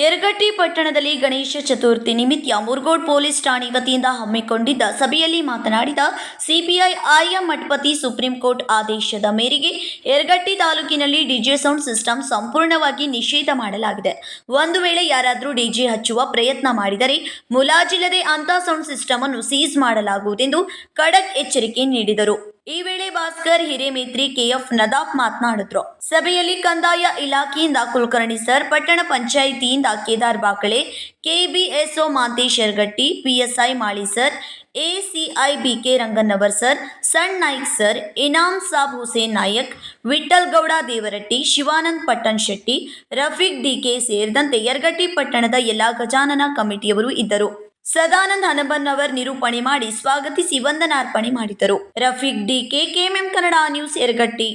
ಯರಗಟ್ಟಿ ಪಟ್ಟಣದಲ್ಲಿ ಗಣೇಶ ಚತುರ್ಥಿ ನಿಮಿತ್ತ ಮುರುಗೋಡ್ ಪೊಲೀಸ್ ಠಾಣೆ ವತಿಯಿಂದ ಹಮ್ಮಿಕೊಂಡಿದ್ದ ಸಭೆಯಲ್ಲಿ ಮಾತನಾಡಿದ CPI Arya Mathapati supreme court ಆದೇಶದ ಮೇರೆಗೆ ಯರಗಟ್ಟಿ ತಾಲೂಕಿನಲ್ಲಿ ಡಿಜೆ ಸೌಂಡ್ ಸಿಸ್ಟಮ್ ಸಂಪೂರ್ಣವಾಗಿ ನಿಷೇಧ ಮಾಡಲಾಗಿದೆ. ಒಂದು ವೇಳೆ ಯಾರಾದರೂ ಡಿಜೆ ಹಚ್ಚುವ ಪ್ರಯತ್ನ ಮಾಡಿದರೆ ಮುಲಾಜಿಲ್ಲದೆ ಅಂತ ಸೌಂಡ್ ಸಿಸ್ಟಮ್ ಅನ್ನು ಸೀಸ್ ಮಾಡಲಾಗುವುದೆಂದು ಖಡಕ್ ಎಚ್ಚರಿಕೆ ನೀಡಿದರು. ಈ ವೇಳೆ ಭಾಸ್ಕರ್ ಹಿರೇಮೇತ್ರಿ ಕೆಎಫ್ ನದಾಫ್ ಮಾತನಾಡಿದ್ರು. ಸಭೆಯಲ್ಲಿ ಕಂದಾಯ ಇಲಾಖೆಯಿಂದ ಕುಲಕರ್ಣಿ ಸರ್, ಪಟ್ಟಣ ಪಂಚಾಯಿತಿಯಿಂದ Kedar Bakale, KBSO Mantesh Yaragatti, PSI Mali sir, ACI BK Rangannavar sir, ಸಣ್ ನಾಯ್ಕ್ ಸರ್, ಇನಾಮ್ ಸಾಬ್ ಹುಸೇನ್ ನಾಯಕ್ ವಿಠಲ್ ಗೌಡ ದೇವರಟ್ಟಿ, ಶಿವಾನಂದ್ ಪಟ್ಟಣ್ ಶೆಟ್ಟಿ, ರಫೀಕ್ ಡಿಕೆ ಸೇರಿದಂತೆ ಯರಗಟ್ಟಿ ಪಟ್ಟಣದ ಎಲ್ಲಾ ಗಜಾನನ ಕಮಿಟಿಯವರು ಇದ್ದರು. ಸದಾನಂದ್ ಹನಬನ್ನವರ್ ನಿರೂಪಣೆ ಮಾಡಿ ಸ್ವಾಗತಿಸಿ ವಂದನಾರ್ಪಣೆ ಮಾಡಿದರು. Rafiq DK, KMM Kannada news Yaragatti.